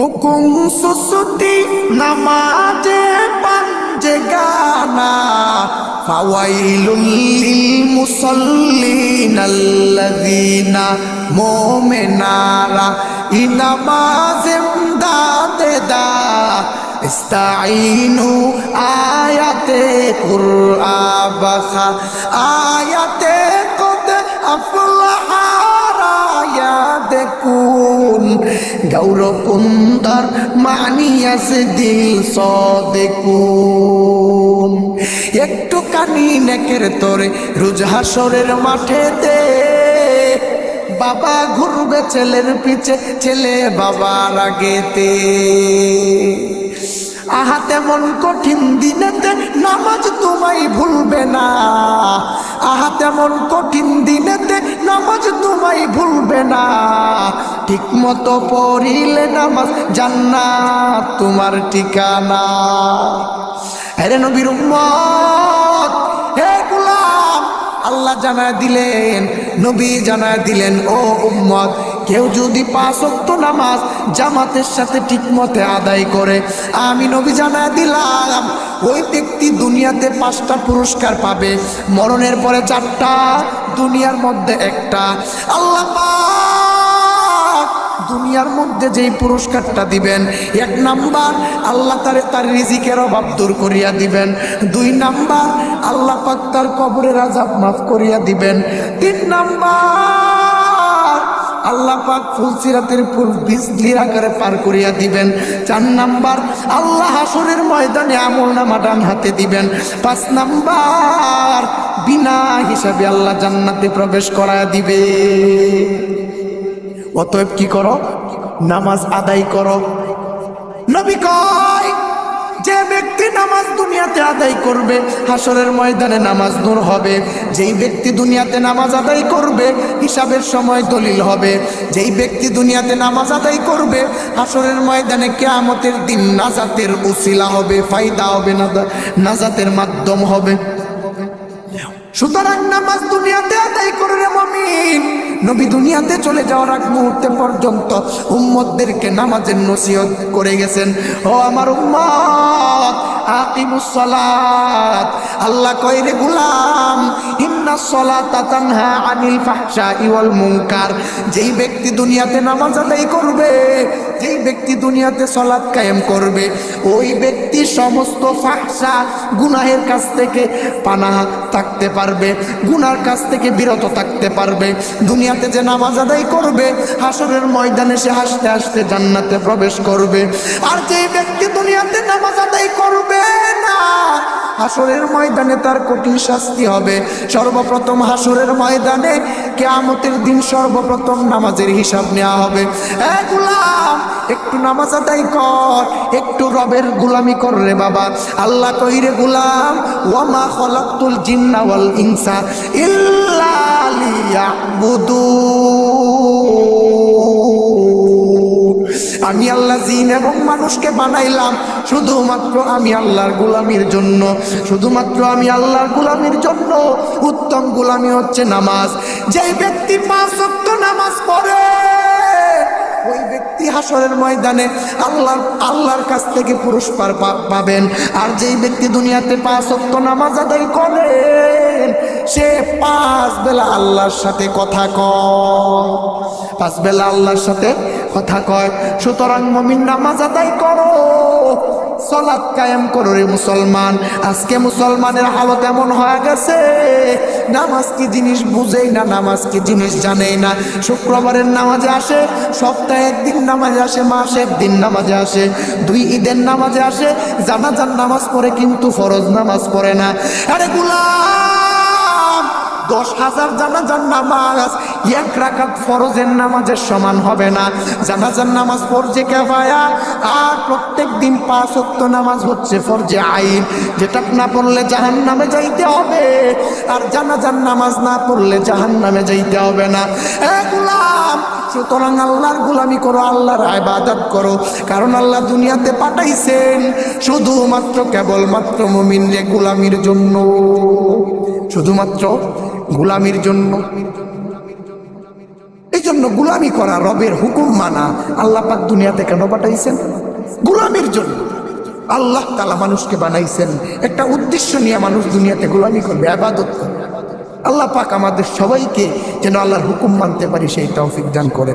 মুকুং সুসুতি নামাজে পাঞ্জে গানা, ফাওয়াইলুল লিল মুসাল্লিন আল্লাযিনা মুমিনারা ইনামাজেম দাদে দা ইস্তাইনু আয়াতে কুরআবাখা আয়াতে গৌর কুন্দর মানিয়াছে দিল সদেকুন একটু কানি নেকের তোরে রুজ হাসরের মাঠেতে বাবা ঘুরবে ছেলের পিছে, ছেলে বাবার আগেতে। আহা, তেমন কঠিন দিনেতে নামাজ তোমায় ভুলবে না। আহা, তেমন কঠিন দিনেতে নামাজ তোমায় ভুলবে না। ঠিক মতো পড়িলে নামাজ জান্নাত তোমার ঠিকানা। হ্যাঁ নবীর হে গোলাম, আল্লাহ জানায় দিলেন, নবী জানায় দিলেন, ও উম্মত, কেউ যদি পাঁচ ওয়াক্ত নামাজ জামাতের সাথে ঠিকমতে আদায় করে, আমি নবী জানায় দিলাম, ওই ব্যক্তি দুনিয়াতে পাঁচটা পুরস্কার পাবে, মরণের পরে চারটা, দুনিয়ার মধ্যে একটা। আল্লাহ দুনিয়ার মধ্যে যেই পুরস্কারটা দিবেন, এক নাম্বার আল্লাহ তারে তার রিজিকের অভাব দূর করিয়া দিবেন, দুই নাম্বার আল্লাহ পাক তার কবরের আজাব মাফ করিয়া দিবেন, তিন নাম্বার আল্লাহ পাক ফুলসিরাতের ফুল বিজলির আকারে পার করিয়া দিবেন, চার নাম্বার আল্লাহ হাসরের ময়দানে আমল নামা ডান হাতে দিবেন, পাঁচ নাম্বার বিনা হিসাবে আল্লাহ জান্নাতে প্রবেশ করায়া দিবে। অতএব কি করো? নামাজ আদায় করো। নবী কয়, যে ব্যক্তি নামাজ দুনিয়াতে আদায় করবে হাসরের ময়দানে নামাজ নূর হবে। যেই ব্যক্তি দুনিয়াতে নামাজ আদায় করবে, হিসাবের সময় দলিল হবে। যেই ব্যক্তি দুনিয়াতে নামাজ আদায় করবে হাসরের ময়দানে কেয়ামতের দিন নাজাতের উসিলা হবে, ফায়দা হবে নাজাতের মাধ্যম হবে। সুতরাং নামাজ দুনিয়াতে আদায় করে মমিন নবী দুনিয়াতে চলে যাওয়ার আগ মুহূর্তে পর্যন্ত উম্মদদেরকে নামাজের নসিহত করে গেছেন। ও আমার উম্মত আকিমুস সালাত আল্লাহ কয়, রে গুলাম ইন্না সালাতা আনিল ফাহশাই ওয়াল মুনকার। যেই ব্যক্তি দুনিয়াতে নামাজ আদায় করবে, যেই ব্যক্তি দুনিয়াতে সলাৎ কায়েম করবে, ওই ব্যক্তি সমস্ত ফাহসা গুনাহের কাছ থেকে পানাহ থাকতে পারবে, গুনার কাছ থেকে বিরত থাকতে পারবে। দুনিয়াতে যে নামাজ আদায় করবে হাসরের ময়দানে সে হাসতে হাসতে জান্নাতে প্রবেশ করবে। আর যেই ব্যক্তি দুনিয়াতে নামাজ আদায় করবে না। হাসরের ময়দানে তার কঠিন শাস্তি হবে। সর্বপ্রথম হাসরের ময়দানে কেয়ামতের দিন সর্বপ্রথম নামাজের হিসাব নেওয়া হবে। গুলাম, একটু নামাজ আদায় কর, একটু রবের গুলামি কর রে বাবা। আল্লাহ কইরে গুলাম? ওয়ামা খলাকতুল জিন্না ওয়াল ইনসা ইল্লা লিয়াবুদুন। আমি আল্লাহ জিন এবং মানুষকে বানাইলাম। শুধুমাত্র আমি আল্লাহর গোলামির জন্য। শুধুমাত্র আমি আল্লাহর গোলামির জন্য। উত্তম গোলামি হচ্ছে নামাজ। যেই ব্যক্তি পাঁচ নামাজ পড়ে ব্যক্তি হাসরের ময়দানে আল্লাহ, আল্লাহর কাছ থেকে পুরস্কার পাবেন। আর যেই ব্যক্তি দুনিয়াতে পাঁচ ওয়াক্ত নামাজ আদায় করেন সে পাঁচ বেলা আল্লাহর সাথে কথা কয়। পাঁচ বেলা আল্লাহর সাথে কথা কয়। সুতরাং মমিন নামাজ আদায় করো। সলাৎ কায়েম করো রে মুসলমান। আজকে মুসলমানের হালত এমন হয়ে গেছে, নামাজ কি জিনিস বুঝেই না, নামাজ কি জিনিস জানেই না। শুক্রবারের নামাজে আসে, সপ্তাহে একদিন নামাজে আসে, মাসে একদিন নামাজে আসে। দুই ঈদের নামাজে আসে, জানাজার নামাজ পড়ে কিন্তু ফরজ নামাজ পড়ে না। আরে গুলাম! দশ হাজার জানাজার নামাজ, এক রাকাত ফরজের নামাজের সমান হবে না। জানাজার নামাজ ফরজে কেফায়া, আর প্রত্যেক দিন পাঁচ নামাজ হচ্ছে ফরজে আইন। যেটা না পড়লে জাহান নামে যাইতে হবে, আর জানাজার নামাজ না পড়লে জাহান নামে যাইতে হবে না। সুতরাং আল্লাহর গোলামি করো, আল্লাহর ইবাদত করো। কারণ আল্লাহ দুনিয়াতে পাঠাইছেন, শুধুমাত্র কেবলমাত্র মুমিনরে গোলামির জন্য। শুধুমাত্র গোলামির জন্য। এই জন্য গুলামি করা রবের হুকুম মানা আল্লাহ পাক দুনিয়াতে কেন পাঠাইছেন? গুলামির জন্য। আল্লাহ তালা মানুষকে বানাইছেন। একটা উদ্দেশ্য নিয়ে মানুষ দুনিয়াতে গোলামি করবে, আবাদত করবে। আল্লাহ পাক আমাদের সবাইকে যেন আল্লাহর হুকুম মানতে পারি, সেই তৌফিক দান করেন।